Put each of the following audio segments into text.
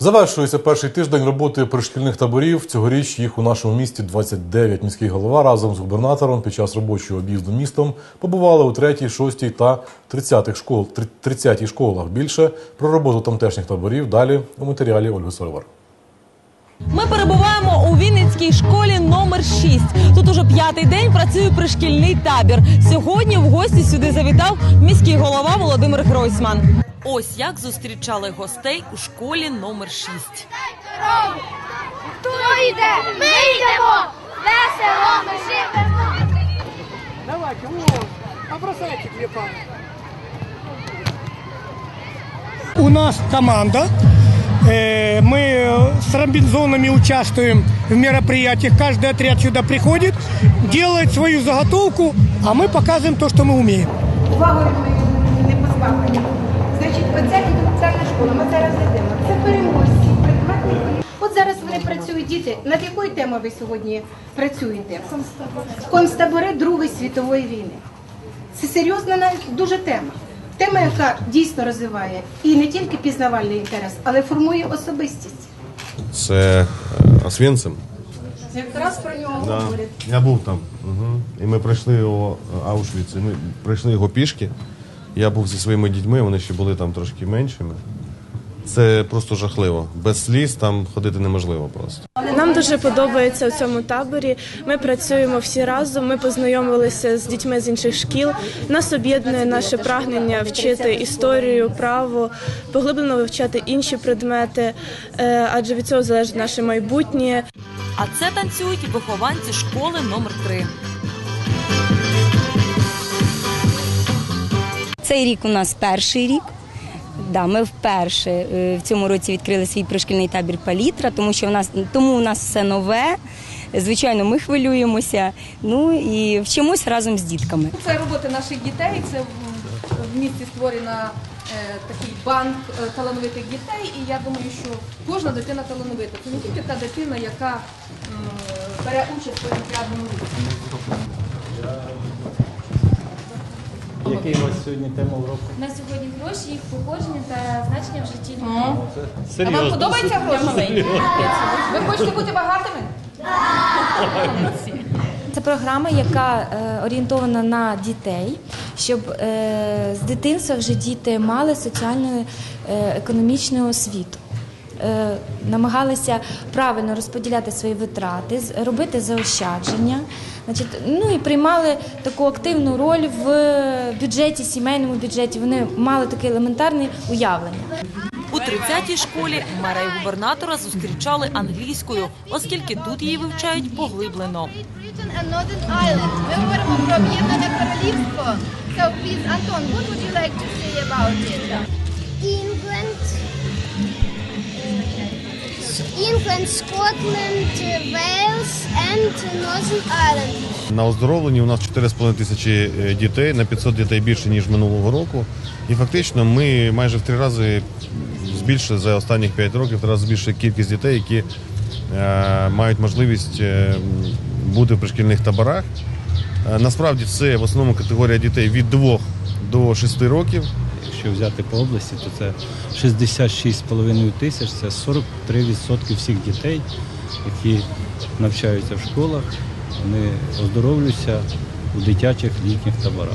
Завершується перший тиждень роботи пришкільних таборів. Цьогоріч їх у нашому місті 29. Міський голова разом з губернатором під час робочого об'їзду містом побували у 3, 6 та 30 школ, 30 школах. Більше про роботу тамтешніх таборів далі у матеріалі Ольги Сольвар. Ми перебуваємо у Вінницькій школі номер 6. Тут уже п'ятий день працює пришкільний табір. Сьогодні в гості сюди завітав міський голова Володимир Гройсман. Ось як зустрічали гостей у школі номер 6. Хто йде? Ми йдемо! Весело ми живемо! Давайте, вот, побросайте две пары. У нас команда. Э, Мы с ромбинзонами участвуем в мероприятиях. Каждый отряд сюда приходит, делает свою заготовку, а мы показываем то, что мы умеем. увагою ми не позбавлені. Значить, оця інтелектуальна школа, ми зараз йдемо. Це переможці, предметники. От зараз вони працюють діти. Над якою темою ви сьогодні працюєте? Концтабори Другої світової війни. Це серйозна навіть дуже тема. Тема, яка дійсно розвиває і не тільки пізнавальний інтерес, але формує особистість. Це е, Освенцим. Якраз про нього Да. говорять. Я був там. Угу. І ми пройшли його е, Аушвіц, і ми пройшли його пішки. Я був зі своїми дітьми, вони ще були там трошки меншими. Це просто жахливо. Без сліз там ходити неможливо просто. Нам дуже подобається у цьому таборі. Ми працюємо всі разом. Ми познайомилися з дітьми з інших шкіл. Нас об'єднує наше прагнення вчити історію, право, поглиблено вивчати інші предмети, е, адже від цього залежить наше майбутнє. А це танцюють вихованці школи номер 3. Цей рік у нас перший рік. Да, ми вперше е, в цьому році відкрили свій пришкільний табір Палітра, тому що в нас тому у нас все нове. Звичайно, ми хвилюємося. Ну і вчимось разом з дітками. Це роботи наших дітей. Це в- місті створена е, такий банк е, талановитих дітей. І я думаю, що кожна дитина талановита. Це не тільки та дитина, яка бере участь в олімпіадному русі. Який у вас сьогодні тема уроку? На сьогодні гроші, їх походження та значення в житті людей. А вам подобається гроші? Ви хочете бути багатими? Це програма, яка е, орієнтована на дітей, щоб е, з дитинства вже діти мали соціальну е, економічну освіту. Е, намагалися правильно розподіляти свої витрати, з- робити заощадження, значить, ну і приймали таку активну роль в бюджеті, сімейному бюджеті. Вони мали таке елементарне уявлення. У 30-й школі мера і губернатора зустрічали англійською, оскільки тут її вивчають поглиблено. Ми говоримо про об'єднане королівство. So please, Anton, what would you like to say about it? England, England, Scotland, Wales and Northern Ireland. На оздоровленні у нас 4,5 тисячі е, дітей, на 500 дітей більше, ніж минулого року. І фактично ми майже в три рази збільшили за останні 5 років, три рази збільшили кількість дітей, які е, мають можливість е, бути в пришкільних таборах. Е, насправді це в основному категорія дітей від 2 до 6 років. Якщо взяти по області, то це 66,5 тисяч, це 43% всіх дітей, які навчаються в школах, вони оздоровлюються у дитячих літніх таборах.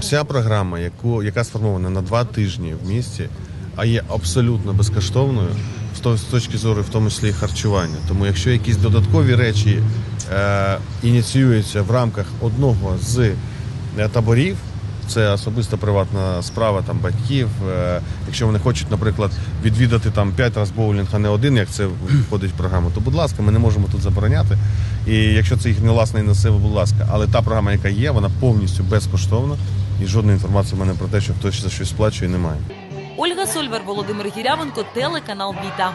Вся програма, яку, яка сформована на два тижні в місті, а є абсолютно безкоштовною з точки зору, в тому числі харчування. Тому якщо якісь додаткові речі е, ініціюються в рамках одного з е, таборів, це особиста приватна справа там батьків. Е, якщо вони хочуть, наприклад, відвідати там 5 разів боулінг, а не один, як це входить в програму, то будь ласка, ми не можемо тут забороняти. І якщо це їхнє власне ініціатива, будь ласка. Але та програма, яка є, вона повністю безкоштовна. І жодної інформації в мене про те, що хтось за щось сплачує, немає. Ольга Сольвер, Володимир Гірявенко, телеканал Віта.